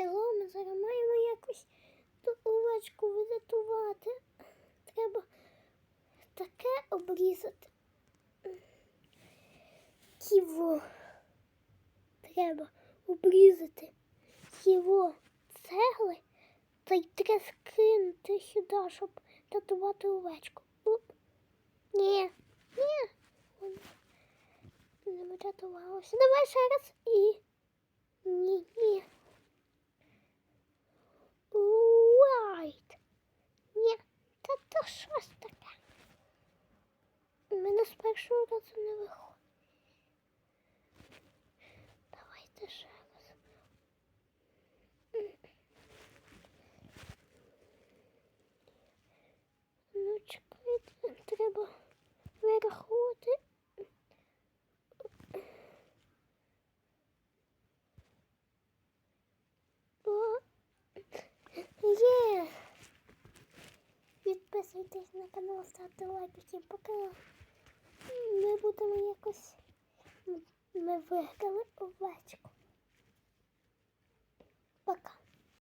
село ми зараз маємо якось ту овечку врятувати. Треба таке обрізати. Ківо. Треба обрізати його цегли та й треба скинути сюди, щоб татувати овечку. Оп. Ні, ні. Не врятувалося. Давай ще раз і. Ні, ні. Лайт. Ні, та то щось таке. У мене з першого разу не виходить. Підписуйтесь на канал, ставте лайки, всім. Ми будемо якось. Ми виграли овечку.